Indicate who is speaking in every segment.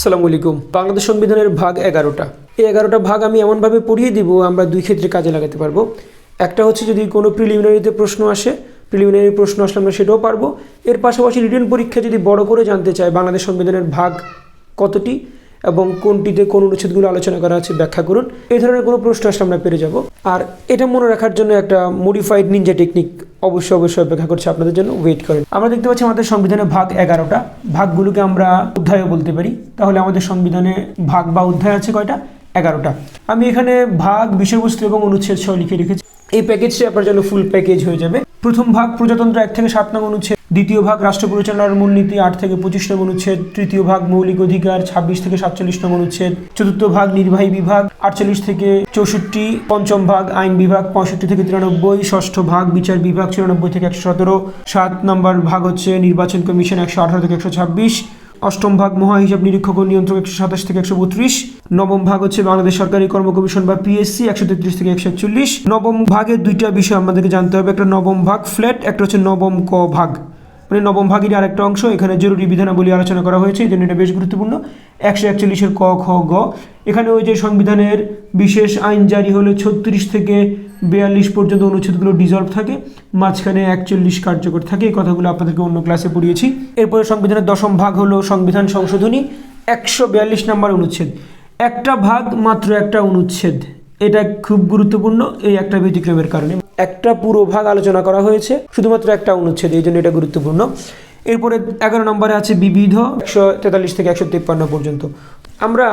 Speaker 1: আসসালামু আলাইকুম। বাংলাদেশ সংবিধানের ভাগ এগারোটা। এই এগারোটা ভাগ আমি এমনভাবে পড়িয়ে দিব, আমরা দুই ক্ষেত্রে কাজে লাগাতে পারব। একটা হচ্ছে যদি কোনো প্রিলিমিনারিতে প্রশ্ন আসে প্রিলিমিনারি প্রশ্ন আসলে আমরা সেটাও পারব। এর পাশাপাশি রিটার্ন পরীক্ষা যদি বড় করে জানতে চায়, বাংলাদেশ সংবিধানের ভাগ কতটি? এবং কোনটিতে কোন অনুচ্ছেদগুলো আলোচনা করা আছে ব্যাখ্যা করুন। এই ধরনের কোনো প্রশ্ন আসলে আমরা পেরে যাব। আর এটা মনে রাখার জন্য একটা মডিফাইড নিনজা টেকনিক অবশ্যই অবশ্যই অপেক্ষা করছে আপনাদের জন্য। ওয়েট করেন। আমরা দেখতে পাচ্ছি আমাদের সংবিধানে ভাগ এগারোটা। ভাগগুলোকে আমরা অধ্যায়ও বলতে পারি। তাহলে আমাদের সংবিধানে ভাগ বা অধ্যায় আছে কয়টা? এগারোটা। আমি এখানে ভাগ, বিষয়বস্তু এবং অনুচ্ছেদ সহ লিখে রেখেছি। এই প্যাকেজটি আপনার জন্য ফুল প্যাকেজ হয়ে যাবে। প্রথম ভাগ প্রজাতন্ত্র এক থেকে সাত নং অনুচ্ছেদ, দ্বিতীয় ভাগ রাষ্ট্র পরিচালনার মূলনীতি আট থেকে পঁচিশ নং অনুচ্ছেদ, তৃতীয় ভাগ মৌলিক অধিকার ছাব্বিশ থেকে সাতচল্লিশ নং অনুচ্ছেদ, চতুর্থ ভাগ নির্বাহী বিভাগ আটচল্লিশ থেকে চৌষট্টি, পঞ্চম ভাগ আইন বিভাগ পঁয়ষট্টি থেকে তিরানব্বই, ষষ্ঠ ভাগ বিচার বিভাগ চুরানব্বই থেকে একশো সতেরো, সাত নম্বর ভাগ হচ্ছে নির্বাচন কমিশন একশো আঠারো থেকে একশো ছাব্বিশ অষ্টম ভাগ মহা হিসাব নিরীক্ষক ও নিয়ন্ত্রক একশো সাতাশ থেকে একশো বত্রিশ। নবম ভাগ হচ্ছে বাংলাদেশ সরকারি কর্ম কমিশন বা পিএসসি একশো তেত্রিশ থেকে একশো একচল্লিশ। নবম ভাগের দুইটা বিষয় আমাদেরকে জানতে হবে, একটা নবম ভাগ ফ্ল্যাট একটা হচ্ছে নবম ক ভাগ। মানে নবম ভাগেরই আরেকটা অংশ, এখানে জরুরি বিধানাবলী আলোচনা করা হয়েছে, এই জন্য এটা বেশ গুরুত্বপূর্ণ। একশো একচল্লিশের ক, খ, গ। এখানে ওই যে সংবিধানের বিশেষ আইন জারি হলে ছত্রিশ থেকে বিয়াল্লিশ পর্যন্ত অনুচ্ছেদগুলো ডিজলভ থাকে, মাঝখানে একচল্লিশ কার্যকর থাকে, এই কথাগুলো আপনাদেরকে অন্য ক্লাসে পড়িয়েছি। এরপরে সংবিধানের দশম ভাগ হলো সংবিধান সংশোধনী, একশো বিয়াল্লিশ নম্বর অনুচ্ছেদ। একটা ভাগ মাত্র একটা অনুচ্ছেদ, এটা খুব গুরুত্বপূর্ণ, এই একটা ব্যতিক্রমের কারণে। একটা পুরো ভাগ আলোচনা করা হয়েছে, শুধুমাত্র একটা অনুচ্ছেদ, এই জন্য এটা গুরুত্বপূর্ণ। এরপরে এগারো নম্বরে আছে বিবিধ, একশো তেতাল্লিশ থেকে একশো তিপ্পান্ন পর্যন্ত। আমরা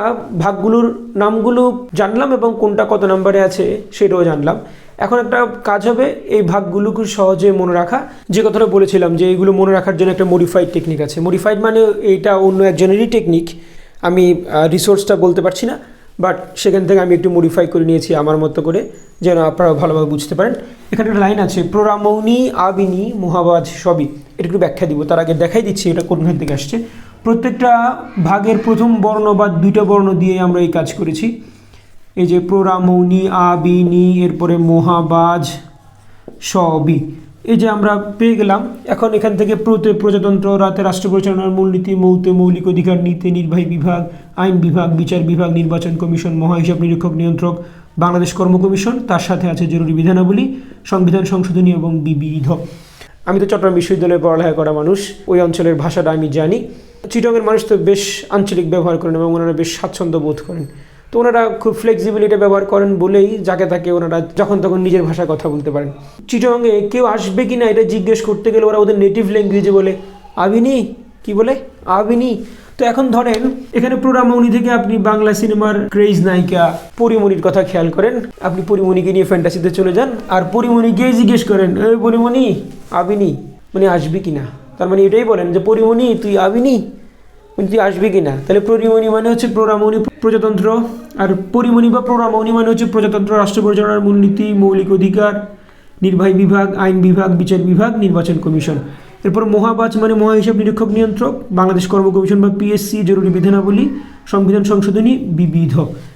Speaker 1: ভাগগুলোর নামগুলো জানলাম এবং কোনটা কত নম্বরে আছে সেটাও জানলাম। এখন একটা কাজ হবে, এই ভাগগুলো খুব সহজে মনে রাখা। যে কথাটা বলেছিলাম যে এইগুলো মনে রাখার জন্য একটা মডিফাইড টেকনিক আছে। মডিফাইড মানে এইটা অন্য একজনেরই টেকনিক আমি রিসোর্সটা বলতে পারছি না। বাট সেখান থেকে আমি একটু মডিফাই করে নিয়েছি আমার মতো করে, যেন আপনারা ভালোভাবে বুঝতে পারেন। এখানে একটা লাইন আছে, প্রোরামৌনি, আবিনি, মোহাবাজ, সবই। এটা একটু ব্যাখ্যা দিব, তার আগে দেখাই দিচ্ছি এটা কোন থেকে আসছে। প্রত্যেকটা ভাগের প্রথম বর্ণ বা দুইটা বর্ণ দিয়ে আমরা এই কাজ করেছি। এই যে প্রোরামৌনি, আবিনি, এরপরে মোহাবাজ, সবই। এই যে আমরা পেয়ে গেলাম, এখন এখান থেকে প্রতে প্রজাতন্ত্র, রাতে রাষ্ট্র পরিচালনার মূলনীতি, মৌতে মৌলিক অধিকার, নীতি, নির্বাহী বিভাগ, আইন বিভাগ, বিচার বিভাগ, নির্বাচন কমিশন মহাহিসাব নিরীক্ষক, নিয়ন্ত্রক, বাংলাদেশ কর্ম কমিশন, তার সাথে আছে জরুরি বিধানাবলী, সংবিধান সংশোধনী এবং বিবিধ। আমি তো চট্টগ্রাম বিশ্ববিদ্যালয়ে পড়ালেখা করা মানুষ, ওই অঞ্চলের ভাষাটা আমি জানি। চিটংয়ের মানুষ তো বেশ আঞ্চলিক ব্যবহার করেন এবং ওনারা বেশ স্বাচ্ছন্দ্য বোধ করেন। তো ওনারা খুব ফ্লেক্সিবিলিটি ব্যবহার করেন বলেই যাকে তাকে ওনারা যখন তখন নিজের ভাষায় কথা বলতে পারেন। চিটংয়ে কেউ আসবে কি না এটা জিজ্ঞেস করতে গেলে ওরা ওদের নেটিভ ল্যাঙ্গুয়েজে বলে, আবিনি? কি বলে? আবিনি। তো এখন ধরেন, এখানে প্রোরামৌনি থেকে আপনি বাংলা সিনেমার ক্রেজ নায়িকা পরিমণির কথা খেয়াল করেন। আপনি পরিমণিকে নিয়ে ফ্যান্টাসিতে চলে যান আর পরিমণিকে জিজ্ঞেস করেন, এই পরিমণি, আবিনি? মানে আসবি কি না তার মানে এটাই বলেন যে, পরিমণি, তুই আবিনি? তুই আসবি কি না তাহলে পরিমণি মানে হচ্ছে প্রোরামণি প্রজাতন্ত্র, আর পরিমণি বা প্রোরামণি মানে হচ্ছে প্রজাতন্ত্র, রাষ্ট্র পরিচালনার মূলনীতি, মৌলিক অধিকার, নির্বাহী বিভাগ, আইন বিভাগ, বিচার বিভাগ, নির্বাচন কমিশন। এরপর মহাবাজ মানে মহা হিসাব নিরীক্ষক নিয়ন্ত্রক, বাংলাদেশ কর্ম কমিশন বা পিএসসি জরুরি বিধানাবলী, সংবিধান সংশোধনী, বিবিধ।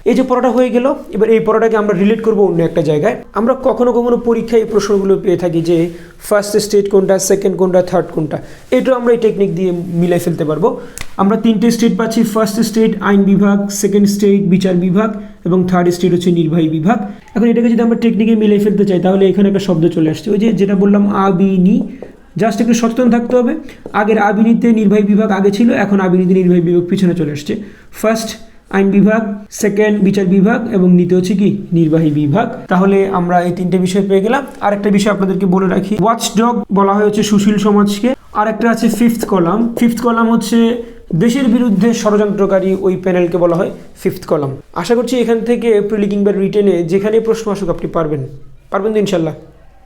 Speaker 1: এই যে পড়াটা হয়ে গেল, এবার এই পড়াটাকে আমরা রিলেট করব অন্য একটা জায়গায়। আমরা কখনো কখনো পরীক্ষায় এই প্রশ্নগুলো পেয়ে থাকি যে ফার্স্ট স্টেট কোনটা সেকেন্ড কোনটা থার্ড কোনটা। এটাও আমরা এই টেকনিক দিয়ে মিলাই ফেলতে পারব। আমরা তিনটে স্টেট পাচ্ছি ফার্স্ট স্টেট আইন বিভাগ সেকেন্ড স্টেট বিচার বিভাগ এবং থার্ড স্টেট হচ্ছে নির্বাহী বিভাগ। এখন এটাকে যদি আমরা টেকনিকে মিলাই ফেলতে চাই, তাহলে এখানে একটা শব্দ চলে আসছে। ওই যে যেটা বললাম আবিনি জাস্ট একটু সচেতন থাকতে হবে। আগের আবিনীতে নির্বাহী বিভাগ আগে ছিল, এখন আবিনীতে নির্বাহী বিভাগ পিছনে চলে আসছে ফার্স্ট আইন বিভাগ সেকেন্ড বিচার বিভাগ, এবং নিতে হচ্ছে কি? নির্বাহী বিভাগ। তাহলে আমরা এই তিনটে বিষয় পেয়ে গেলাম। আরেকটা বিষয় আপনাদেরকে বলে রাখি। ওয়াচ ডগ বলা হয়েছে সুশীল সমাজকে। আর একটা আছে ফিফথ কলাম ফিফথ কলাম হচ্ছে দেশের বিরুদ্ধে ষড়যন্ত্রকারী ওই প্যানেলকে বলা হয় ফিফথ কলাম আশা করছি এখান থেকে প্রিলি কিংবা রিটেনে যেখানে প্রশ্ন আসুক আপনি পারবেন। পারবেন তো ইনশাল্লাহ।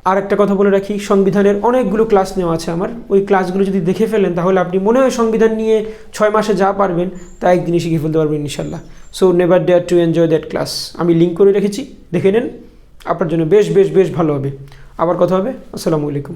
Speaker 1: আর একটা কথা বলে রাখি, সংবিধানের অনেকগুলো ক্লাস নেওয়া আছে আমার। ওই ক্লাসগুলো যদি দেখে ফেলেন, তাহলে আপনি মনে হয় সংবিধান নিয়ে ছয় মাসে যা পারবেন, তা একদিনই শিখে ফেলতে পারবেন ইনশাল্লাহ so never dare to enjoy that class আমি লিঙ্ক করে রেখেছি, দেখে নেন, আপনার জন্য বেশ বেশ বেশ ভালো হবে। আবার কথা হবে, আসসালামু আলাইকুম।